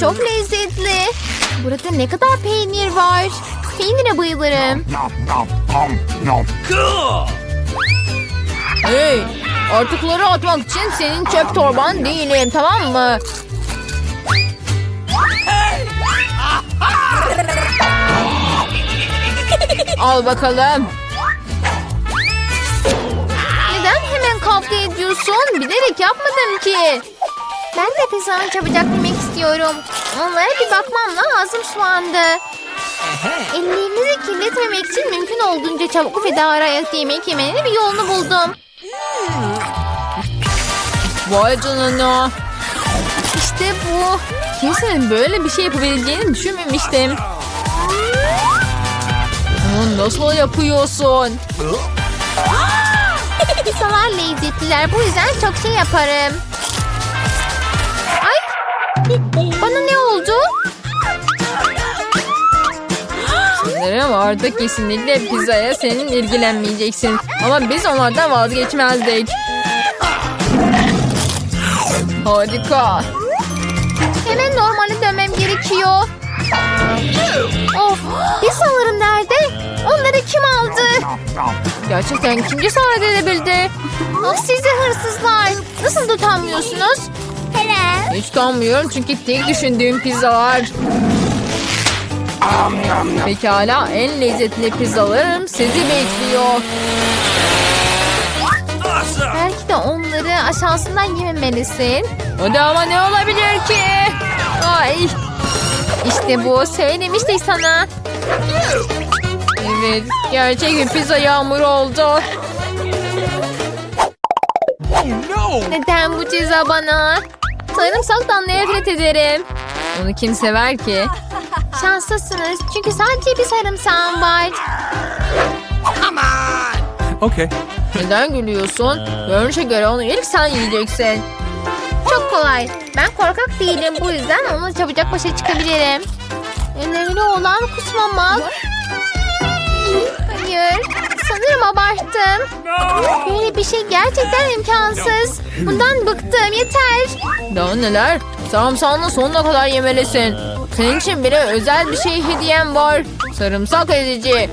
Çok lezzetli. Burada ne kadar peynir var. Peynire bayılırım. Hey, artıkları atmak için senin çöp torban değilim tamam mı? Al bakalım. Neden hemen kavga ediyorsun? Bilerek yapmadım ki. Ben de pizzanı çabucak istiyorum. Onlara bir bakmam lazım şu anda. Ellerinizi kirletmemek için mümkün olduğunca çabuk ve daha ayakta yemek yemenin bir yolunu buldum. Vay canına. İşte bu. Kimsenin böyle bir şey yapabileceğini düşünmemiştim. Bunu nasıl yapıyorsun? Pizzalar lezzetliler. Bu yüzden çok şey yaparım. Bana ne oldu? Sanırım artık kesinlikle pizzaya senin ilgilenmeyeceksin. Ama biz onlardan vazgeçmezdik. Harika. Hemen normale dönmem gerekiyor. Of, pizzalarım nerede? Onları kim aldı? Gerçekten kim cesaret edebildi? Ah sizi hırsızlar. Nasıl utanmıyorsunuz? Hiç utanmıyorum çünkü tek düşündüğüm pizzalar. Pekala en lezzetli pizzalarım sizi bekliyor. Belki de onları aşağısından yememelisin. O da ama ne olabilir ki? Ay. İşte bu söylemiştik sana. Evet gerçek bir pizza yağmuru oldu. Neden bu ceza bana? Sarımsaktan nefret ederim. Onu kim sever ki? Şanslısınız çünkü sadece bir sarımsağım var. Okay. Neden gülüyorsun? Görünüşe göre onu ilk sen yiyeceksin. Çok kolay. Ben korkak değilim bu yüzden onunla çabucak başa çıkabilirim. Önemli olan kusmamak. Hayır. Sanırım abarttım. Böyle bir şey gerçekten imkansız. Bundan bıktım yeter. Daha neler? Sarımsağını sonuna kadar yemelisin. Senin için bile özel bir şey hediyem var. Sarımsak edici.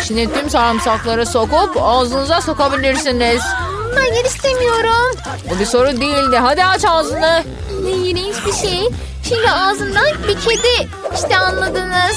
İçine tüm sarımsakları sokup ağzınıza sokabilirsiniz. Hayır istemiyorum. Bu bir soru değildi. Hadi aç ağzını. Ne iğrenç bir şey. Şimdi ağzından bir kedi. İşte anladınız.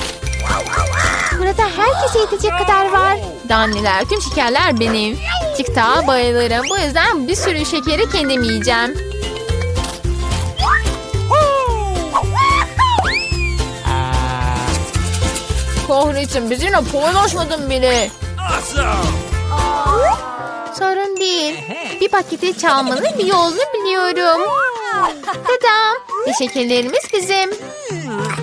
Burada herkese yetecek kadar var. Danneler, tüm şekerler benim. TikTok'a bayılırım. Bu yüzden bir sürü şekeri kendim yiyeceğim. Kahretsin bizimle paylaşmadın bile. Sorun değil. Bir paketi çalmanın bir yolunu biliyorum. Tadam. Ve şekerlerimiz bizim.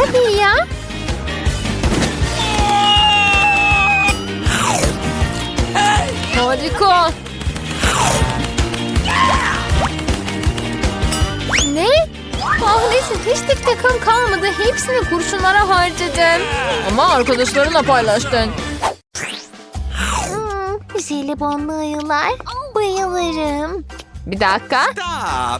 Tabii ya. Harika. Ne? Kahretsin hiç tek takım kalmadı. Hepsini kurşunlara harcadım. Ama arkadaşlarınla paylaştın. Hmm, jelibonlu ayılar. Bayılırım. Bir dakika.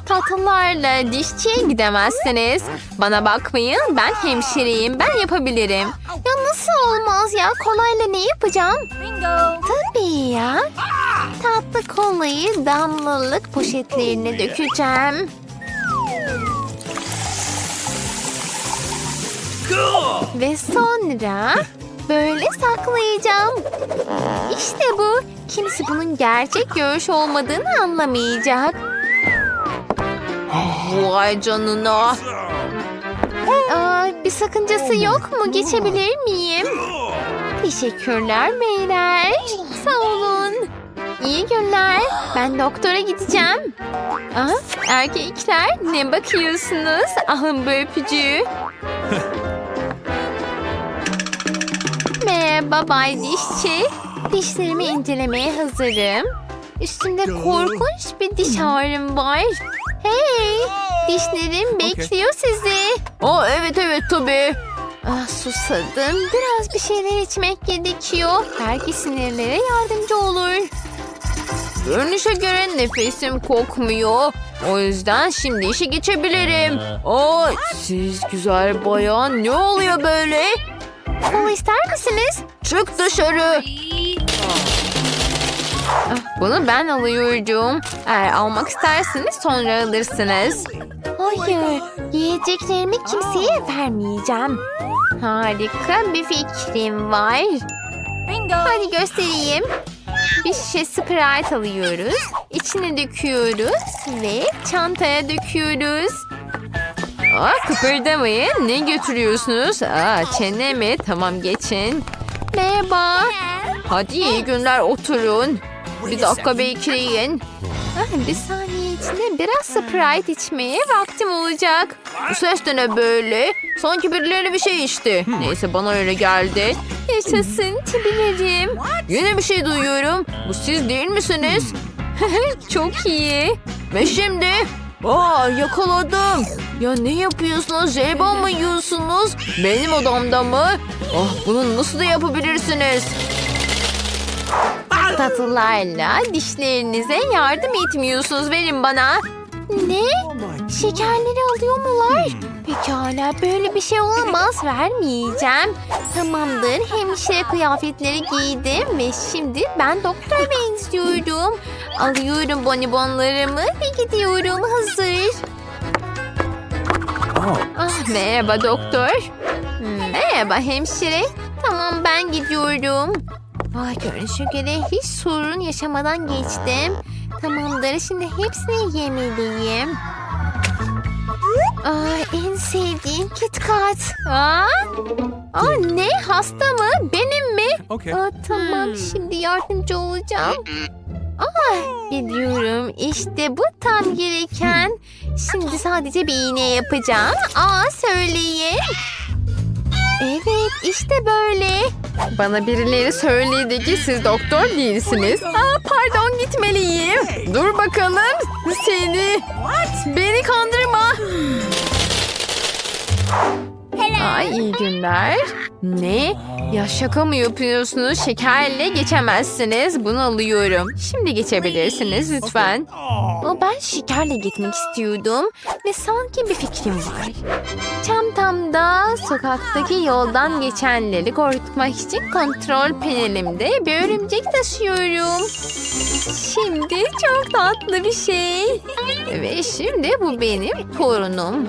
Tatlılarla dişçiye gidemezsiniz. Bana bakmayın ben hemşireyim ben yapabilirim. Ya nasıl olmaz ya? Kolayla ne yapacağım? Tabii ya. Tatlı kolayı damlalık poşetlerine dökeceğim. Ve sonra böyle saklayacağım. İşte bu. Kimse bunun gerçek görüş olmadığını anlamayacak. Vay canına. Aa, bir sakıncası yok mu? Geçebilir miyim? Teşekkürler beyler. Sağ olun. İyi günler. Ben doktora gideceğim. Aa, erkekler ne bakıyorsunuz? Alın bu öpücüğü. Merhaba Bay Dişçi. Dişlerimi incelemeye hazırım. Üstümde korkunç bir diş ağrım var. Hey, dişlerim bekliyor sizi. Aa, evet evet tabii. Ah susadım. Biraz bir şeyler içmek gerekiyor. Belki sinirlere yardımcı olur. Görünüşe göre nefesim kokmuyor. O yüzden şimdi işe geçebilirim. Aa, siz güzel bayan ne oluyor böyle? Kola ister misiniz? Çık dışarı. Ah, Bunu ben alıyorum. Eğer almak isterseniz sonra alırsınız. Hayır, yiyeceklerimi kimseye vermeyeceğim. Harika bir fikrim var. Hadi göstereyim. Bir şişe Sprite alıyoruz. İçine döküyoruz ve çantaya döküyoruz. Aa, kıpırdamayın. Ne götürüyorsunuz? Aa, çene mi? Tamam geçin. Merhaba. Hadi iyi günler oturun. Bir dakika bekleyin. Ah, bir saniye içinde biraz Sprite içmeye vaktim olacak. Bu ses de ne böyle? Sanki birileri bir şey içti. Neyse bana öyle geldi. Yaşasın tibilerim. Yine bir şey duyuyorum. Bu siz değil misiniz? Çok iyi. Ve şimdi? Aa yakaladım. Ya ne yapıyorsunuz? Jelibon mu yiyorsunuz? Benim odamda mı? Ah bunu nasıl da yapabilirsiniz? Tatlılarla dişlerinize yardım etmiyorsunuz. Verin bana. Ne? Şekerleri alıyor mular? Pekala böyle bir şey olamaz. Vermeyeceğim. Tamamdır. Hemşire kıyafetleri giydim ve şimdi ben doktor benziyorum. Alıyorum bonibonlarımı ve gidiyorum. Hazır. Ah, merhaba doktor. Merhaba hemşire. Tamam ben gidiyorum. Vay görünüşe göre hiç sorun yaşamadan geçtim. Tamamdır şimdi hepsini yemeliyim. Aa, en sevdiğim KitKat. Aa, Aa, ne hasta mı? Benim mi? Okay. Aa, tamam şimdi yardımcı olacağım. Aa, biliyorum işte bu tam gereken. Şimdi sadece bir iğne yapacağım. Aa söyleyin. Evet işte böyle. Bana birileri söyledi ki siz doktor değilsiniz. Aa, pardon gitmeliyim. Dur bakalım seni. Beni kandırma. Ay iyi günler. Ne? Ya şaka mı yapıyorsunuz? Şekerle geçemezsiniz. Bunu alıyorum. Şimdi geçebilirsiniz lütfen. Ama ben şekerle gitmek istiyordum. Ve sanki bir fikrim var. Çantamda sokaktaki yoldan geçenleri korkutmak için kontrol panelimde bir örümcek taşıyorum. Şimdi çok tatlı bir şey. Ve şimdi bu benim torunum.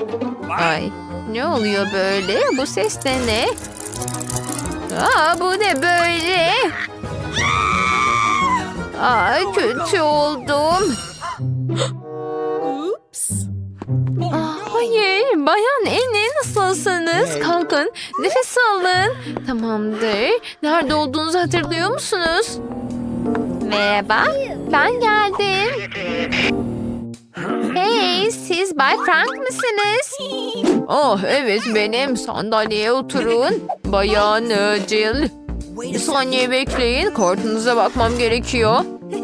Ay ne oluyor böyle? Bu ses de ne? Aa bu ne böyle? Aa kötü oldum. Aa, hayır bayan Eni nasılsınız? Kalkın nefes alın. Tamamdır. Nerede olduğunuzu hatırlıyor musunuz? Merhaba ben geldim. Hey siz Bay Frank mısınız? Oh evet benim sandalyeye oturun. Bayan e, Jill. Bir saniye bekleyin kartınıza bakmam gerekiyor.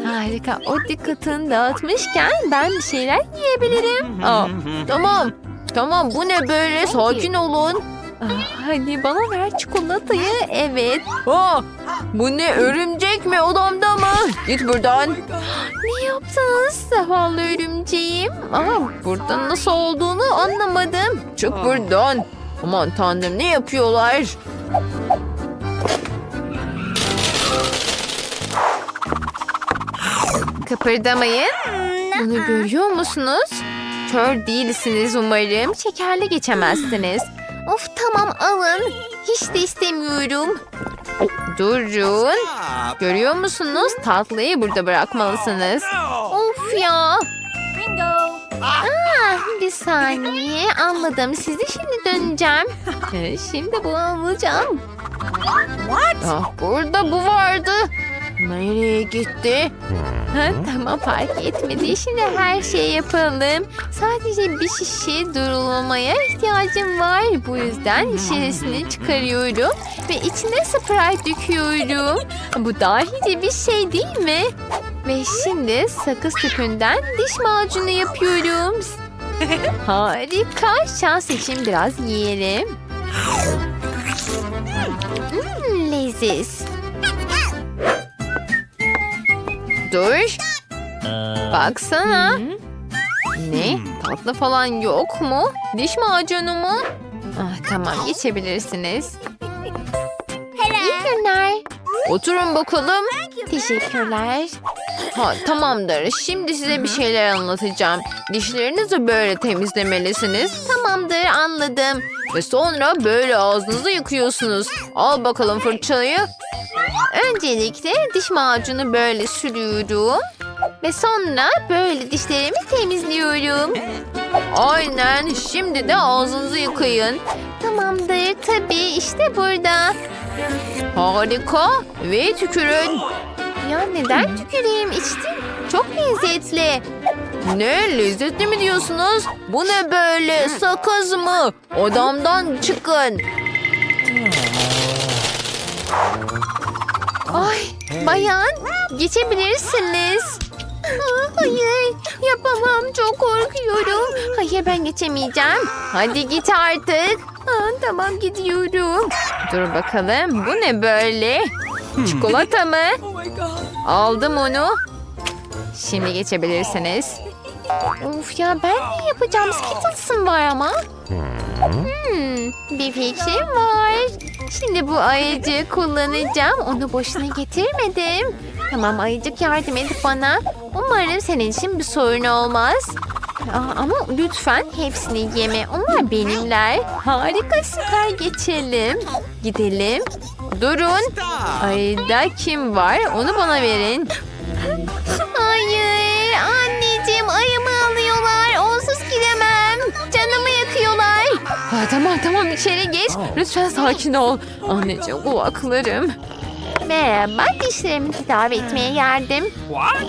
Harika o dikkatini dağıtmışken ben bir şeyler yiyebilirim. Aa, tamam tamam bu ne böyle sakin olun. Ah, hadi bana ver çikolatayı evet. Aa, bu ne örümcek mi odamda mı? Git buradan. Ne yaptınız zavallı örümceğim? Aa, burada nasıl olduğunu anlamadım. Çık buradan. Aman tanrım ne yapıyorlar? Kıpırdamayın. Bunu görüyor musunuz? Kör değilsiniz umarım. Şekerle geçemezsiniz. Of tamam alın. Hiç de istemiyorum. Durun. Görüyor musunuz? Tatlıyı burada bırakmalısınız. Of ya. Ah, bir saniye anladım. Sizi şimdi döneceğim. Ee, Şimdi bunu alacağım. Ah, burada bu vardı. Nereye gitti? Ha, tamam fark etmedi. Şimdi her şeyi yapalım. Sadece bir şişe durulamaya ihtiyacım var. Bu yüzden şişesini çıkarıyorum. Ve içine Sprite döküyorum. Bu dahice bir şey değil mi? Ve şimdi sakız tüpünden diş macunu yapıyorum. Harika. Şans için biraz yiyelim. Hmm, leziz. Dur. Baksana. Ne? Tatlı falan yok mu? Diş macunu mu? Ah, tamam geçebilirsiniz. İyi günler. Oturun bakalım. Teşekkürler. Ha, tamamdır. Şimdi size bir şeyler anlatacağım. Dişlerinizi böyle temizlemelisiniz. Tamamdır anladım. Ve sonra böyle ağzınızı yıkıyorsunuz. Al bakalım fırçayı. Öncelikle diş macunu böyle sürüyorum. Ve sonra böyle dişlerimi temizliyorum. Aynen. Şimdi de ağzınızı yıkayın. Tamamdır. Tabii işte burada. Harika. Ve tükürün. Ya neden tüküreyim? İçtim. Çok lezzetli. Ne? Lezzetli mi diyorsunuz? Bu ne böyle? Sakız mı? Odamdan çıkın. Ay bayan geçebilirsiniz. Aa, Hayır yapamam çok korkuyorum. Hayır ben geçemeyeceğim. Hadi git artık. Aa, tamam gidiyorum. Dur bakalım bu ne böyle? Çikolata mı? Aldım onu. Şimdi geçebilirsiniz. Of ya ben ne yapacağım? Skittles'ım var ama. Hmm, bir fikrim var. Şimdi bu ayıcığı kullanacağım. Onu boşuna getirmedim. Tamam ayıcık yardım edip bana. Umarım senin için bir sorun olmaz. Aa, ama lütfen hepsini yeme. Onlar benimler. Harika süper geçelim. Gidelim. Durun. Ayda kim var? Onu bana verin. Ha, tamam tamam içeri geç. Lütfen sakin ol. Anneciğim kulaklarım. Merhaba dişlerimi tedavi etmeye geldim.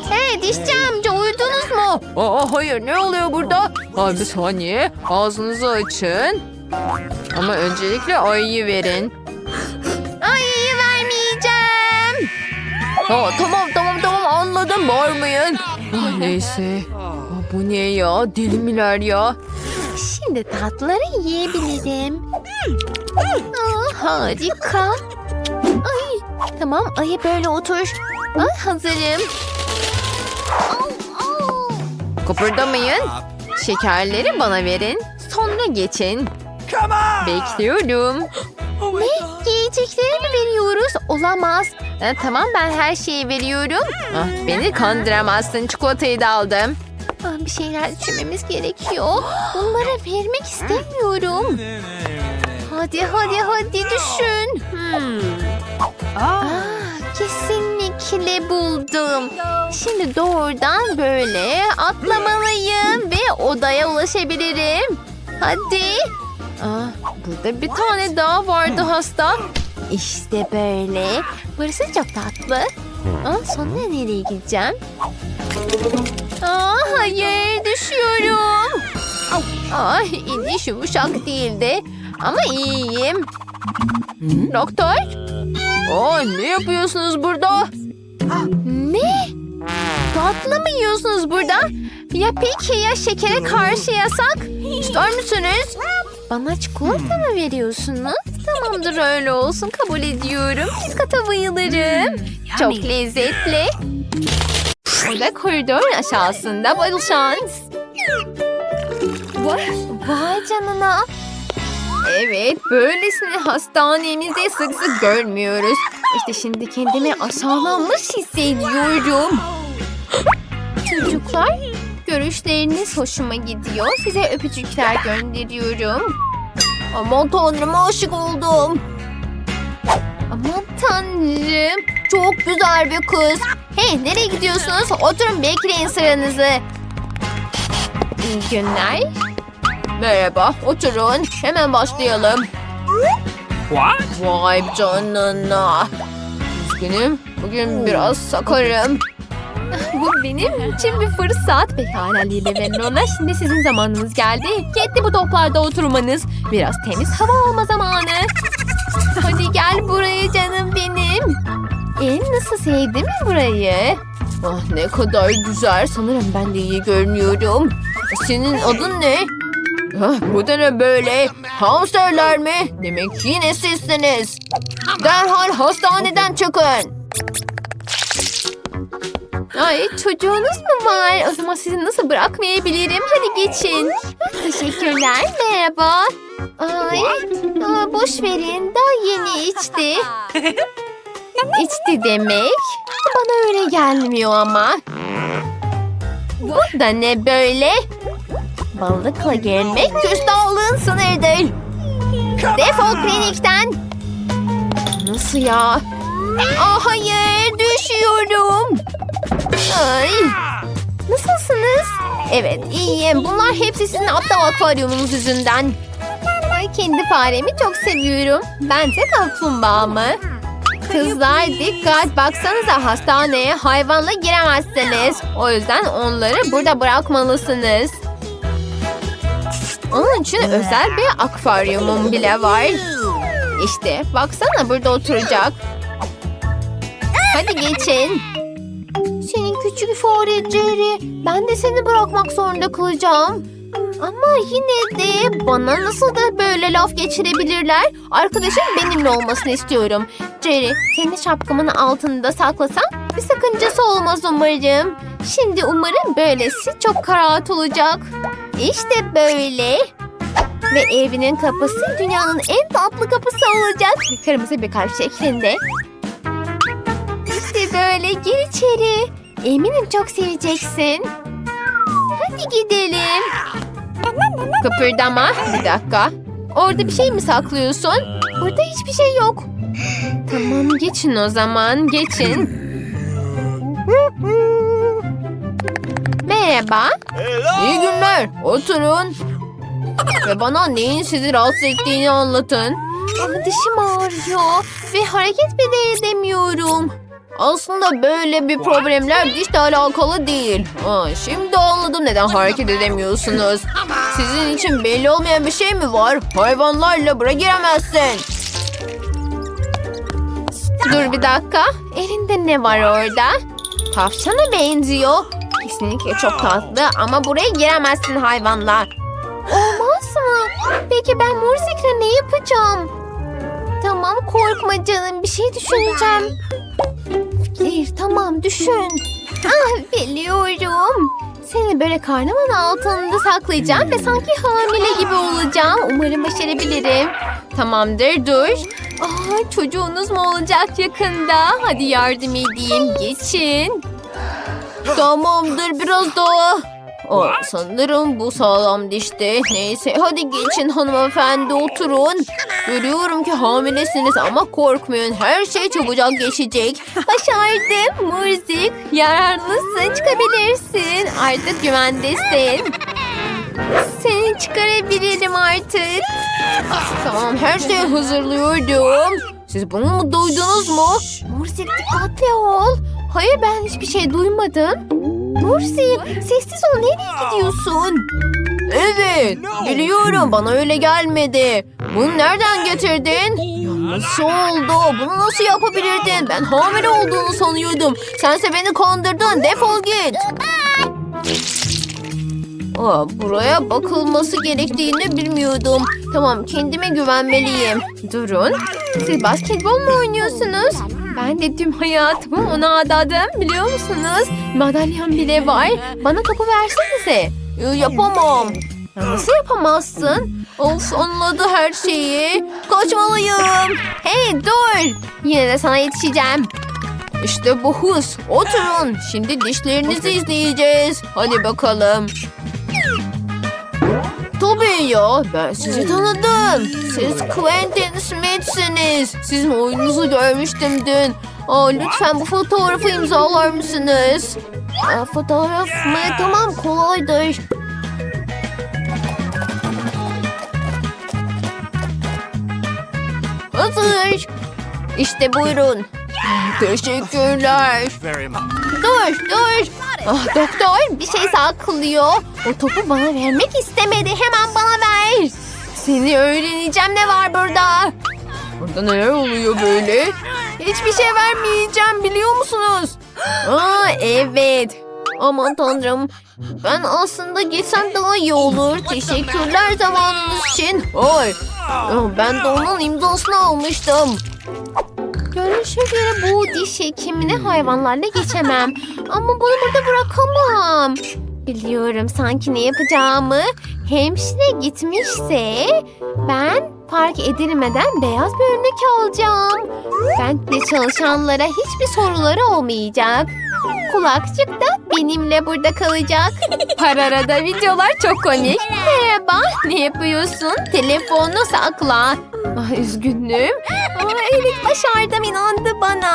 Hey dişçi amca uyudunuz mu? Aa, hayır ne oluyor burada? Ha, bir saniye ağzınızı açın. Ama öncelikle ayıyı verin. Ayıyı vermeyeceğim. Ha, tamam tamam tamam anladım bağırmayın. Ah, neyse. Bu ne ya deli miler ya. Şimdi tatlıları yiyebilirim. Aa, harika. Ay, tamam ayı böyle otur. Ay, hazırım. Kıpırdamayın. Şekerleri bana verin. Sonra geçin. Bekliyorum. Ne? Yiyecekleri mi veriyoruz? Olamaz. Ha, tamam ben her şeyi veriyorum. Ah, beni kandıramazsın. Çikolatayı da aldım. Ah, bir şeyler düşünmemiz gerekiyor. Bunları vermek istemiyorum. Hadi hadi hadi düşün. Hmm. Aa, kesinlikle buldum. Şimdi doğrudan böyle atlamalıyım ve odaya ulaşabilirim. Hadi. Aa, burada bir tane daha vardı hasta. İşte böyle. Burası çok tatlı. Aa, sonra nereye gideceğim? Aa, hayır düşüyorum. Ay iniş yumuşak değildi. Ama iyiyim. Doktor? Aa, ne yapıyorsunuz burada? Ne? Tatlı mı yiyorsunuz burada? Ya peki ya şekere karşı yasak? İster misiniz? Bana çikolata mı veriyorsunuz? Tamamdır öyle olsun kabul ediyorum. Kitkata bayılırım. Çok lezzetli. Burada koridor aşağısında bol şans. Vay, vay canına. Evet, böylesini hastanemizde sık sık görmüyoruz. İşte şimdi kendimi aşağılanmış hissediyorum. Çocuklar, görüşleriniz hoşuma gidiyor. Size öpücükler gönderiyorum. Aman tanrım aşık oldum. Aman tanrım, çok güzel bir kız. Hey, nereye gidiyorsunuz? Oturun bekleyin sıranızı. İyi günler. Merhaba, oturun. Hemen başlayalım. What? Vay canına. Üzgünüm, bugün biraz sakarım. Bu benim için bir fırsat. Pekala Lili ve Nona, şimdi sizin zamanınız geldi. Yetti bu toplarda oturmanız. Biraz temiz hava alma zamanı. Hadi gel buraya canım benim. E, nasıl sevdin mi burayı? Ah ne kadar güzel. Sanırım ben de iyi görünüyorum. Senin adın ne? Ah, bu da ne böyle? Hamsterler mi? Demek yine sizsiniz. Derhal hastaneden çıkın. Ay çocuğunuz mu var? O zaman sizi nasıl bırakmayabilirim? Hadi geçin. Teşekkürler. Merhaba. Ay aa, boş verin. Daha yeni içti. İçti demek. Bana öyle gelmiyor ama. Bu da ne böyle? Balıkla gelmek küstahlığın sınırdır. Defol klinikten. Nasıl ya? Ah hayır düşüyorum. Ay. Nasılsınız? Evet iyiyim. Bunlar hepsi sizin aptal akvaryumunuz yüzünden. Ay kendi faremi çok seviyorum. Ben de kaplumbağamı. Kızlar dikkat baksanıza hastaneye hayvanla giremezsiniz. O yüzden onları burada bırakmalısınız. Onun için özel bir akvaryumum bile var. İşte baksana burada oturacak. Hadi geçin. Küçük fare Jerry. Ben de seni bırakmak zorunda kalacağım. Ama yine de bana nasıl da böyle laf geçirebilirler? Arkadaşım benimle olmasını istiyorum. Jerry, seni şapkamın altında saklasam bir sakıncası olmaz umarım. Şimdi umarım böylesi çok rahat olacak. İşte böyle. Ve evinin kapısı dünyanın en tatlı kapısı olacak. Kırmızı bir kalp şeklinde. İşte böyle gir içeri. Eminim çok seveceksin. Hadi gidelim. Kıpırdama. Bir dakika. Orada bir şey mi saklıyorsun? Burada hiçbir şey yok. Tamam geçin o zaman. Geçin. Merhaba. İyi günler. Oturun. Ve bana neyin sizi rahatsız ettiğini anlatın. Ama dişim ağrıyor ve hareket bile edemiyorum. Aslında böyle bir problemler dişle alakalı değil. Aa, şimdi anladım neden hareket edemiyorsunuz. Sizin için belli olmayan bir şey mi var? Hayvanlarla buraya giremezsin. Dur bir dakika. Elinde ne var orada? Tavşana benziyor. Kesinlikle çok tatlı ama buraya giremezsin hayvanla. Olmaz mı? Peki ben Mursik'le ne yapacağım? Tamam korkma canım bir şey düşüneceğim. Fikir tamam düşün. Ah biliyorum. Seni böyle karnımın altında saklayacağım ve sanki hamile gibi olacağım. Umarım başarabilirim. Tamamdır dur. Aa, çocuğunuz mu olacak yakında? Hadi yardım edeyim geçin. Tamamdır biraz daha. O, sanırım bu sağlam dişti. Neyse hadi geçin hanımefendi oturun. Görüyorum ki hamilesiniz ama korkmayın. Her şey çabucak geçecek. Başardım Murzik. Yararlısın çıkabilirsin. Artık güvendesin. Seni çıkarabilirim artık. Tamam her şeyi hazırlıyordum. Siz bunu mu duydunuz mu? Murzik dikkatli ol. Hayır ben hiçbir şey duymadım. Mursi sessiz ol nereye gidiyorsun? Evet biliyorum bana öyle gelmedi. Bunu nereden getirdin? Ya nasıl oldu? Bunu nasıl yapabilirdin? Ben hamile olduğunu sanıyordum. Sense beni kandırdın defol git. Aa, buraya bakılması gerektiğini bilmiyordum. Tamam kendime güvenmeliyim. Durun. Siz basketbol mu oynuyorsunuz? Ben de tüm hayatımı ona adadım biliyor musunuz? Madalyam bile var. Bana topu versenize. Ee, Yapamam. Ya Nasıl yapamazsın? Of anladı her şeyi. Kaçmalıyım. Hey dur. Yine de sana yetişeceğim. İşte bu hız. Oturun. Şimdi dişlerinizi izleyeceğiz. Hadi bakalım. Tabii ya. Ben sizi tanıdım. Siz Quentin Smith'siniz. Sizin oyununuzu görmüştüm dün. Aa, lütfen bu fotoğrafı imzalar mısınız? Aa, fotoğraf mı? Tamam kolaydır. Hazır. İşte buyurun. Teşekkürler. Dur dur. Ah, doktor bir şey saklıyor. O topu bana vermek istemedi. Hemen bana ver. Seni öğreneceğim ne var burada. Burada neler oluyor böyle? Hiçbir şey vermeyeceğim biliyor musunuz? Aa evet. Aman tanrım. Ben aslında gitsem daha iyi olur. Teşekkürler zamanınız için. Oy. Ben de onun imzasını almıştım. Görünüşe göre bu diş hekimine hayvanlarla geçemem. Ama bunu burada bırakamam. Biliyorum sanki ne yapacağımı. Hemşire gitmişse ben fark edilmeden beyaz bir örnek alacağım. Bentle çalışanlara hiçbir soruları olmayacak. Kulakçık da benimle burada kalacak. Pararada videolar çok komik. Merhaba, ne yapıyorsun? Telefonu sakla. Ah, üzgünüm. Aa, evet başardım inandı bana.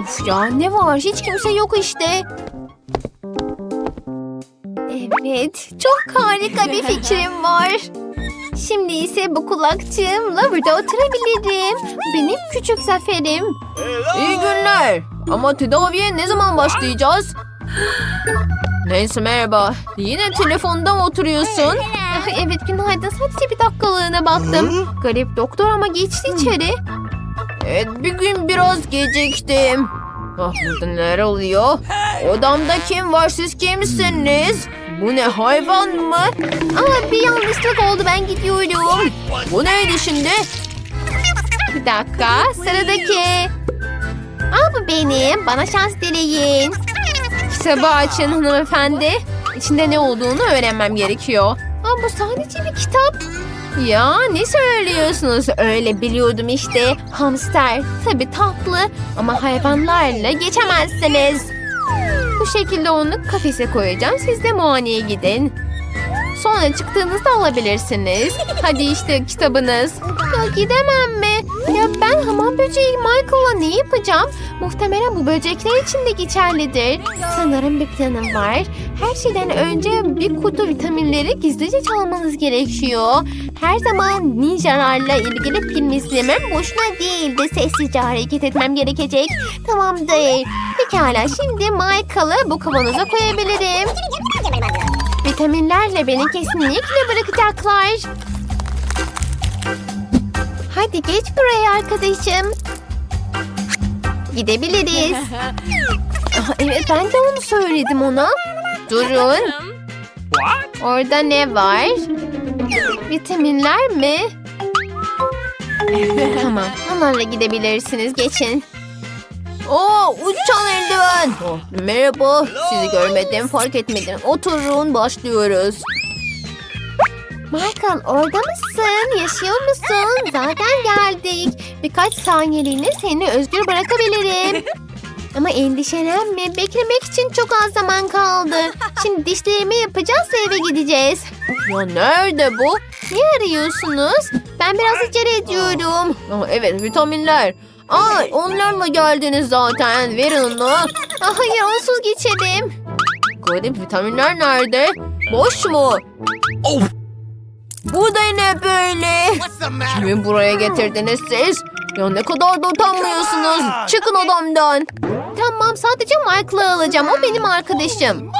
Of ya ne var hiç kimse yok işte. Evet çok harika bir fikrim var. Şimdi ise bu kulakçığımla burada oturabilirim. Benim küçük zaferim. İyi günler. Ama tedaviye ne zaman başlayacağız? Neyse merhaba. Yine telefonda mı oturuyorsun? Ah, Evet günaydın. Sadece bir dakikalığına baktım. Garip doktor ama geçti içeri. Evet bir gün biraz geciktim. Ah burada neler oluyor? Odamda kim var siz kimsiniz? Bu ne hayvan mı? Ama bir yanlışlık oldu ben gidiyorum. Bu neydi şimdi? Bir dakika sıradaki. Aa bu benim. Bana şans dileyin. Kitabı açın hanımefendi. İçinde ne olduğunu öğrenmem gerekiyor. Aa bu sadece bir kitap. Ya ne söylüyorsunuz? Öyle biliyordum işte. Hamster. Tabii tatlı ama hayvanlarla geçemezsiniz. Bu şekilde onu kafese koyacağım. Siz de muayeneye gidin. Sonra çıktığınızda alabilirsiniz. Hadi işte kitabınız. Ya gidemem mi? Ya ben hamam böceği Michael'la ne yapacağım? Muhtemelen bu böcekler için de geçerlidir. Sanırım bir planım var. Her şeyden önce bir kutu vitaminleri gizlice çalmanız gerekiyor. Her zaman ninjalarla ilgili film izlemem boşuna değildi. Sessizce hareket etmem gerekecek. Tamamdır. Pekala şimdi Michael'ı bu kavanoza koyabilirim. Vitaminlerle beni kesinlikle bırakacaklar. Hadi geç buraya arkadaşım. Gidebiliriz. Aha, evet ben de onu söyledim ona. Durun. Orada ne var? Vitaminler mi? tamam. Onlarla gidebilirsiniz. Geçin. Oo, uçan eldiven. Oh, merhaba. Sizi görmedim, fark etmedim. Oturun, başlıyoruz. Michael orada mısın? Yaşıyor musun? Zaten geldik. Birkaç saniyeliğine seni özgür bırakabilirim. Ama endişelenme. Beklemek için çok az zaman kaldı. Şimdi dişlerimi yapacağız ve eve gideceğiz. Ya nerede bu? Ne arıyorsunuz? Ben biraz acele ediyorum. evet vitaminler. Aa, onlarla geldiniz zaten. Verin onu. Aa, hayır onsuz geçelim. Garip vitaminler nerede? Boş mu? Oh. Bu da ne böyle? Kimi buraya getirdiniz siz? Ya ne kadar da utanmıyorsunuz. Çıkın odamdan. Tamam sadece Michael'ı alacağım. O benim arkadaşım.